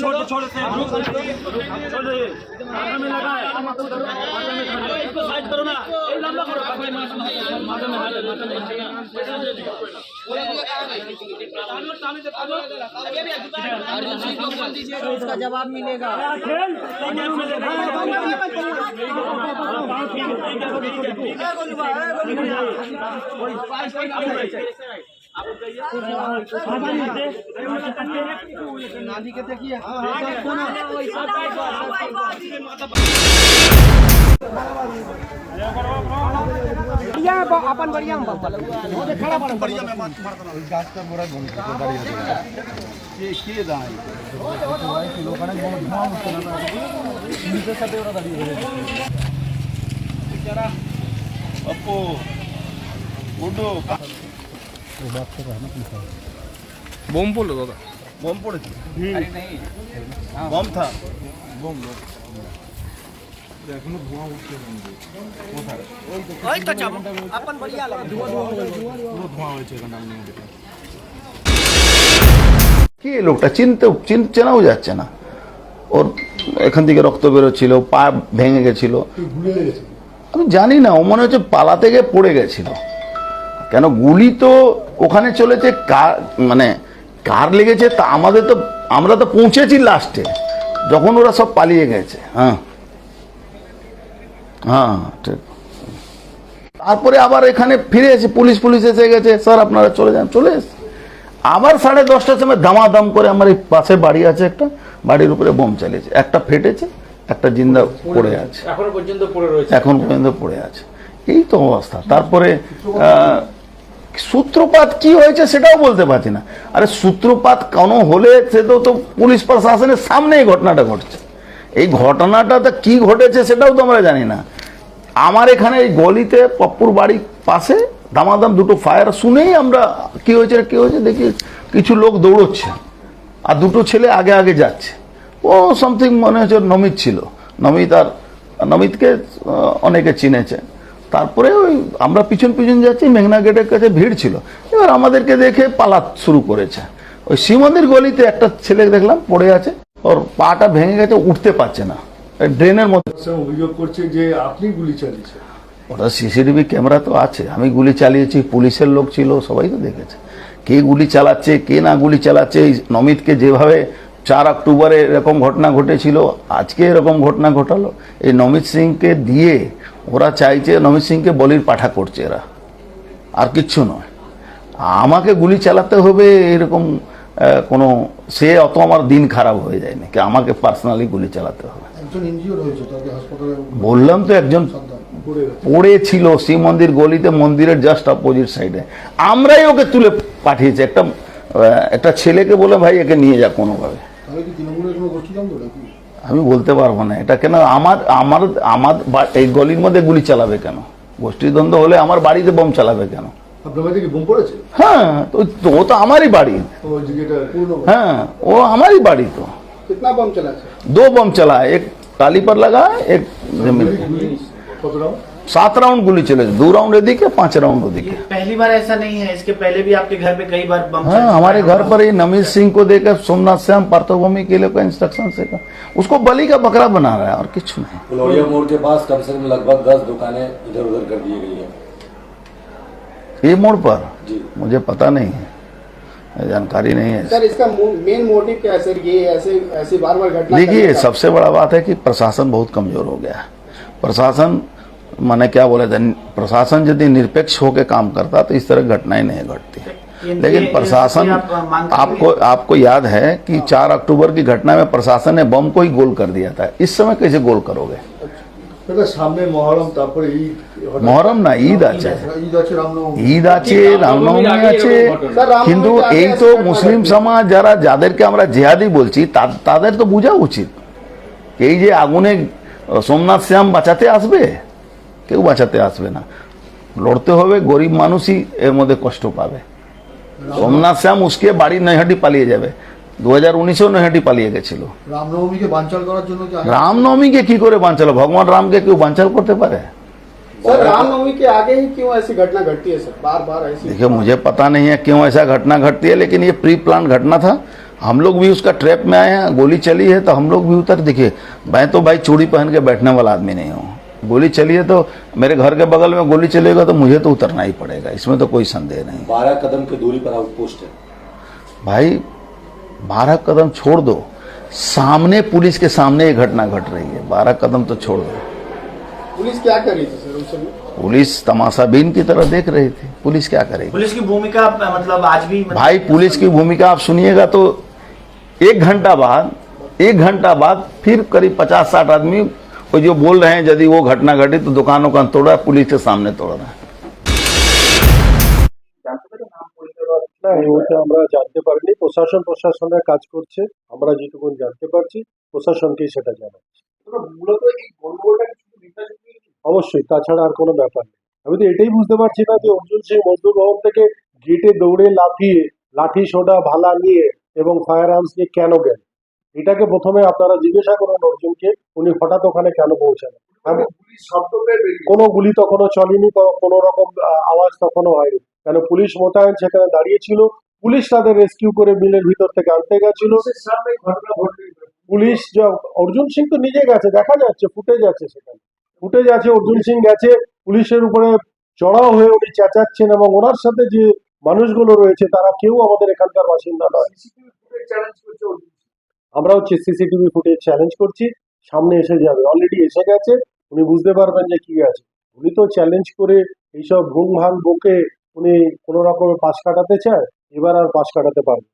छोटे छोटे से छोटे माथा में लगा है माथा में खड़े हैं। इसको साइड करो ना ये लंबा करो माथा में माथा में हाथ है, माथा में उसका जवाब मिलेगा खेल गेम में लगा नाली के बढ़िया बढ़िया खड़ा बड़ा के अपो उठो বোম পড়ল দাদা। বোম পড়েছে? বোম থা। বোম লোকটা? চিনতে চেনাও যাচ্ছে না। ওর এখান থেকে রক্ত বেরোচ্ছিল পা ভেঙে গেছিল? আমি জানি না ও মনে হচ্ছে পালাতে গিয়ে পড়ে গেছিল। কেন গুলি তো ওখানে চলেছে কার মানে কার লেগেছে তা আমাদের তো আমরা তো পৌঁছেছি লাস্টে যখন ওরা সব পালিয়ে গেছে হ্যাঁ। হ্যাঁ ঠিক। তারপরে আবার এখানে ফিরে এসে পুলিশ পুলিশ এসে গেছে স্যার আপনারা চলে যান। চলে এসে আবার সাড়ে দশটার সময় দামাদাম করে আমার এই পাশে বাড়ি আছে একটা বাড়ির উপরে বোম চালিয়েছে। একটা ফেটেছে একটা জিন্দা পড়ে আছে। এখনও পর্যন্ত পড়ে রয়েছে। এখন পর্যন্ত পড়ে আছে। এই তো অবস্থা। তারপরে আহ, সূত্রপাত কি হয়েছে সেটাও বলতে পারছি না। আরে সূত্রপাত কোনো হলে সে তো তো পুলিশ প্রশাসনের সামনে এই ঘটনাটা ঘটছে। এই ঘটনাটাতে কি ঘটেছে সেটাও তো আমরা জানি না। আমার এখানে এই গলিতে পপ্পুর বাড়ির পাশে দামাদাম দুটো ফায়ার শুনেই আমরা কি হয়েছে কি হয়েছে দেখি কিছু লোক দৌড়চ্ছে আর দুটো ছেলে আগে আগে যাচ্ছে। ও সামথিং মনে হচ্ছে নমিত ছিল। নমিত আর, নমিতকে অনেকে চিনেছে তারপরে ওই আমরা পিছন পিছন যাচ্ছি মেঘনা গেটের কাছে ভিড় ছিল। এবার আমাদেরকে দেখে পালাত শুরু করেছে। ওই শিমন্দির গলিতে একটা ছেলে দেখলাম পড়ে আছে ওর পাটা ভেঙে গেছে উঠতে পারছে না। ড্রেনের মধ্যে অভিযোগ করছে যে আপনি গুলি চালিয়েছেন। ওটা সিসিটিভি ক্যামেরা তো আছে আমি গুলি চালিয়েছি পুলিশের লোক ছিল সবাই তো দেখেছে। কে গুলি চালাচ্ছে কে না গুলি চালাচ্ছে এই নমিতকে যেভাবে চার অক্টোবরে এরকম ঘটনা ঘটেছিল আজকে এরকম ঘটনা ঘটালো। এই নমিত সিংকে দিয়ে ওরা চাইছে নমিত সিংকে বলির পাঠা করছে এরা। আর কিচ্ছু নয়। আমাকে গুলি চালাতে হবে এরকম কোনো সে অত আমার দিন খারাপ হয়ে যায়নি। কি আমাকে পার্সোনালি গুলি চালাতে হবে। বললাম তো একজন পড়েছিল শিব মন্দির গলিতে মন্দিরের জাস্ট অপোজিট সাইডে আমরাই ওকে তুলে পাঠিয়েছি। একটা একটা ছেলেকে বলে ভাই একে নিয়ে যা কোনোভাবে। আমি বলতে পারবো না এটা কেন আমার আমার আমার বা- এই গলির মধ্যে গুলি চালাবে কেন গোষ্ঠীদ্বন্দ্ব হলে আমার বাড়িতে বোম চালাবে কেন আপনার বাড়িতে কি বোম পড়েছে হ্যাঁ তো তো ও তো আমারই বাড়ি ও যে যেটা পূর্ণ হ্যাঁ ও আমারই বাড়ি তো কিতনা বম চালাছে दो बम चला है, एक टाली पर लगा एक जमीन सात राउंड गोली चले दो राउंड यदि के पाँच राउंड यदि के पहली बार ऐसा नहीं है इसके पहले भी आपके घर पे कई बार बम हाँ, हमारे घर पर ही नमीज सिंह को देकर सोमनाथ श्याम पार्थोभूमि के लिए का इंस्ट्रक्शन से का उसको बलि का बकरा बना रहा है और कुछ नहीं। गुलौड़िया मोड़ के पास कम से कम लगभग दस दुकानें इधर उधर कर दी गई है। ये मोड़ पर? मुझे पता नहीं है। जानकारी नहीं है। सर इसका मेन मोटिव क्या है सर? ये ऐसे ऐसी बार बार घटना देखिए सबसे बड़ा बात है कि प्रशासन बहुत कमज़ोर हो गया है। प्रशासन माने क्या बोले थे प्रशासन यदि निरपेक्ष होकर काम करता तो इस तरह घटनाएं नहीं घटती केंद्रीय लेकिन प्रशासन एजेंसी आप मांग करेंगे? आपको आपको याद है कि चार अक्टूबर की घटना में प्रशासन ने बम को ही गोल कर दिया था इस समय कैसे गोल करोगे দাদা সামনে মহরম তারপরে ঈদ হঠাৎ- মহরম না ঈদ আছে ঈদ আছে রামনবমী ঈদ আছে রামনবমী আছে কিন্তু এই তো মুসলিম সমাজ যারা যাদেরকে আমরা জেহাদি বলছি তা- তাদের তো বোঝা উচিত এই যে আগুনে সোমনাথ শ্যাম বাঁচাতে আসবে কেউ বাঁচাতে আসবে না লড়তে হবে গরিব মানুষই এর মধ্যে কষ্ট পাবে সোমনাথ শ্যাম উসকে বাড়ি নৈহাটি পালিয়ে যাবে দু হাজার উনিশেও নৈহাটি পালিয়ে গেছিল রামনবমীকে বানচাল করার জন্য কি রামনবমীকে কি করে বাঞ্চাল ভগবান রামকে কেউ বাঞ্চাল করতে পারে सर रामनवमी के आगे ही क्यों ऐसी घटना घटती है सर बार बार ऐसी देखिए मुझे पता नहीं है क्यों ऐसा घटना घटती है लेकिन ये प्री प्लान घटना था हम लोग भी उसका ट्रैप में आए हैं गोली चली है तो हम लोग भी उतर दिखे मैं तो भाई चूड़ी पहन के बैठने वाला आदमी नहीं हूँ गोली चली है तो मेरे घर के बगल में गोली चलेगा तो मुझे तो उतरना ही पड़ेगा इसमें तो कोई संदेह नहीं। बारह कदम की दूरी पर आउटपोस्ट है। भाई बारह कदम छोड़ दो। सामने पुलिस के सामने ये घटना घट रही है बारह कदम तो छोड़ दो। पुलिस क्या कर रही थी सर उस समय? पुलिस तमाशाबीन की तरह देख रही थी पुलिस क्या करेगी? पुलिस की भूमिका मतलब आज भी मतलब, भाई पुलिस की भूमिका आप सुनिएगा तो एक घंटा बाद एक घंटा बाद फिर करीब पचास साठ आदमी वो जो बोल रहे हैं यदि वो घटना घटी तो दुकानों का तोड़ा पुलिस के सामने तोड़ रहा है না এই মুহূর্তে আমরা জানতে পারিনি প্রশাসন প্রশাসনের কাজ করছে আমরা যেটুকু জানতে পারছি প্রশাসনকেই সেটা জানাচ্ছি মূলত এই গন্ডগোলটা কি শুধু নির্বাচন নিয়ে? অবশ্যই তাছাড়া আর কোনো ব্যাপার নেই আমি তো এটাই বুঝতে পারছি না যে অর্জুন সিং মজদুর ভবন থেকে গেটে দৌড়ে লাফিয়ে লাঠি সোডা ভালা নিয়ে এবং ফায়ার আর্মস নিয়ে কেন গেল এটাকে প্রথমে আপনারা জিজ্ঞাসা করুন অর্জুনকে উনি হঠাৎ ওখানে কেন পৌঁছালেন? পেয়ে বেরিয়ে কোনো গুলি তখনও চলেনি কোনো রকম আওয়াজ তখনও হয়নি। কেন পুলিশ মোতায়েন সেখানে দাঁড়িয়ে ছিল পুলিশ তাদের রেস্কিউ করে মিলের ভিতর থেকে আনতে গেছিল। পুলিশ অর্জুন সিং তো নিজে গেছে দেখা যাচ্ছে ফুটেজ আছে সেখানে। ফুটেজ আছে অর্জুন সিং গেছে পুলিশের উপরে চড়াও হয়ে উনি চেঁচাচ্ছেন এবং ওনার সাথে যে মানুষগুলো রয়েছে তারা কেউ আমাদের এখানকার বাসিন্দা নয়। আমরা হচ্ছে সিসিটিভি ফুটেজ চ্যালেঞ্জ করছি। সামনে এসে যাবে। অলরেডি এসে গেছে। উনি বুঝতে পারবেন যে কি আছে। উনি তো চ্যালেঞ্জ করে এইসব ভুং ভাঙ বকে উনি কোনো রকমের পাশ কাটাতে চায়, এবার আর পাশ কাটাতে পারবে।